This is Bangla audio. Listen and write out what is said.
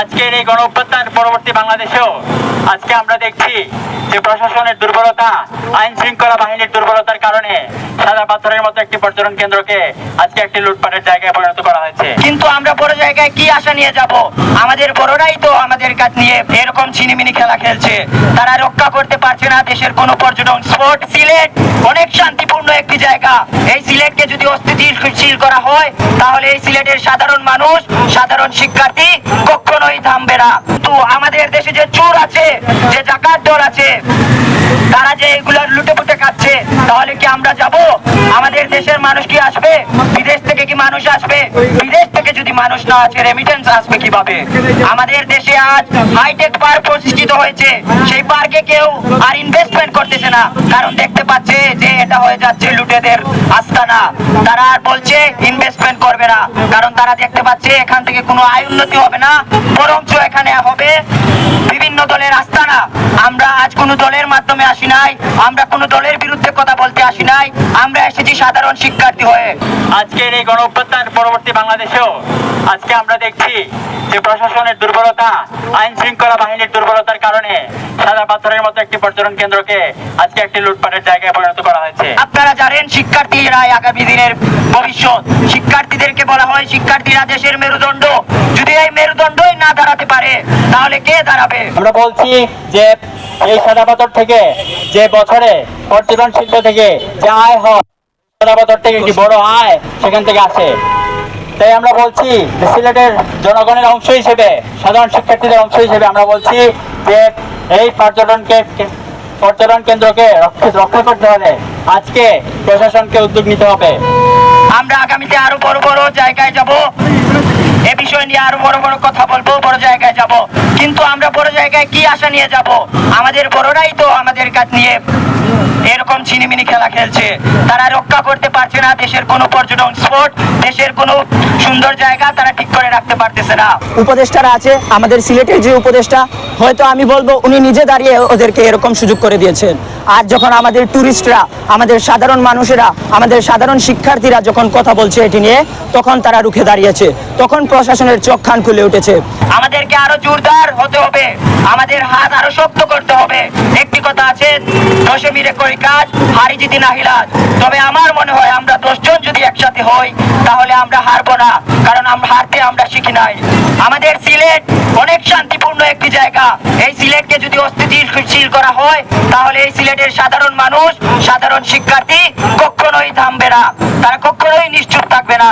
আজকের এই গণ পরবর্তী বাংলাদেশেও আজকে আমরা দেখছি যে প্রশাসনের দুর্বলতা, আইন শৃঙ্খলা বাহিনীর দুর্বলতার কারণে সাদা পাথরের মতো একটি পর্যটন কেন্দ্রকে আজকে একটি লুটপাটের জায়গায় পরিণত করা হয়েছে। কিন্তু আমরা বড় জায়গায় কি আশা নিয়ে যাব? আমাদের বড়রাই তো আমাদের কাছ নিয়ে এরকম ছিনিমিনি খেলা খেলছে। তারা রক্ষা করতে পারছে না দেশের কোনো পর্যটন স্পট। সিলেট অনেক শান্তিপূর্ণ একটি জায়গা। এই সিলেটকে যদি অস্থিতিশীল করা হয়, তাহলে এই সিলেটের সাধারণ মানুষ, সাধারণ শিক্ষার্থী কখনোই থামবে কিন্তু আমাদের দেশে যে চোর আছে, যে জাকাত দর আছে, তারা যে এগুলো লুটেপুটে খাচ্ছে, তাহলে কি আমরা যাব? আমাদের দেশের মানুষ কি আসবে? বিদেশ থেকে কি মানুষ আসবে? বিদেশ যদি মানুষ না আসে রেমিটেন্স আসবে কীভাবে? আমাদের দেশে আজ হাইটেক পার্ক প্রতিষ্ঠিত হয়েছে। সেই পার্কে কেউ আর ইনভেস্টমেন্ট করতেছে না। কারণ দেখতে পাচ্ছে যে এটা হয়ে যাচ্ছে লুটেদের আস্তানা। তারা আর বলছে ইনভেস্টমেন্ট করবে না। কারণ তারা দেখতে পাচ্ছে এখান থেকে কোনো আয় উন্নতি হবে না, বরঞ্চ এখানে হবে বিভিন্ন দলের আস্তানা। আমরা আজ কোনো দলের মাধ্যমে আসি নাই, আমরা কোনো দলের বিরুদ্ধে কথা বলতে আসি নাই, আমরা এসেছি সাধারণ শিক্ষার্থী হয়ে আজকের এই গণ পরবর্তী বাংলাদেশেও আজকে আমরা দেখছি যে প্রশাসনের দুর্বলতা, আইন শৃঙ্খলা বাহিনীর দুর্বলতার কারণে সাদা পাথরের মতো একটি পর্যটন কেন্দ্রকে আজকে একটি লুটপাটের জায়গায় পরিণত করা হয়েছে। আপনারা জানেন শিক্ষার্থীরাই আগামী দিনের ভবিষ্যৎ। শিক্ষার্থীদেরকে বলা হয় শিক্ষার্থীরা দেশের মেরুদণ্ড। যদি এই মেরুদণ্ডই না দাঁড়াতে পারে, তাহলে কে দাঁড়াবে? আমরা বলছি যে এই সাদা পাথর থেকে যে বছরে পর্যটন শিল্প থেকে যে আয় হয় সাদা থেকে একটি বড় আয় সেখান থেকে আসে। তাই আমরা বলছি সিলেটের জনগণের অংশ হিসেবে, সাধারণ শিক্ষার্থীদের অংশ হিসেবে আমরা বলছি যে এই পর্যটনকে, পর্যটন কেন্দ্রকে রক্ষা রক্ষা করতে হলে আজকে প্রশাসনকে উদ্যোগ নিতে হবে। আমরা আগামীতে আরও বড় বড় জায়গায় যাব। এ বিষয় নিয়ে আরও বড় বড় কথা বলব। জায়গায় কি আশা নিয়ে যাব? আমাদের বড়রাই তো আমাদের কাছ নিয়ে এরকম ছিনিমিনি খেলা খেলছে। তারা রক্ষা করতে পারছে না দেশের কোনো পর্যটন স্পট দেশের কোনো সুন্দর জায়গা তারা ঠিক করে রাখতে পারতেছে না। উপদেষ্টারা আছে আমাদের সিলেটের যে উপদেষ্টা হয়তো আমি বলব উনি নিজে দাঁড়িয়ে ওদেরকে এরকম সুযোগ করে দিয়েছেন। আর যখন আমাদের ট্যুরিস্টরা আমাদের সাধারণ মানুষেরা আমাদের সাধারণ শিক্ষার্থীরা যখন কথা বলছে এটি নিয়ে তখন তারা রুখে দাঁড়িয়েছে। তখন প্রশাসনের চোখ খান খুলে উঠেছে। আমাদেরকে আরও জোরদার হতে হবে। আমাদের হাত আরও শক্ত করতে হবে। একটি কথা আছে দশে মিলে করি কাজ হারি জিতি না হিলাজ তবে আমার মনে হয় আমরা দশজন যদি একসাথে হই, তাহলে আমরা হারবো না, কারণ আমরা হারতে আমরা শিখি নাই। আমাদের সিলেট অনেক শান্তিপূর্ণ একটি জায়গা। এই সিলেটকে যদি অস্থিতিশীল করা হয়, তাহলে এই সিলেটের সাধারণ মানুষ, সাধারণ শিক্ষার্থী কখনোই থামবে না। তারা কখনোই নিশ্চুপ থাকবে না।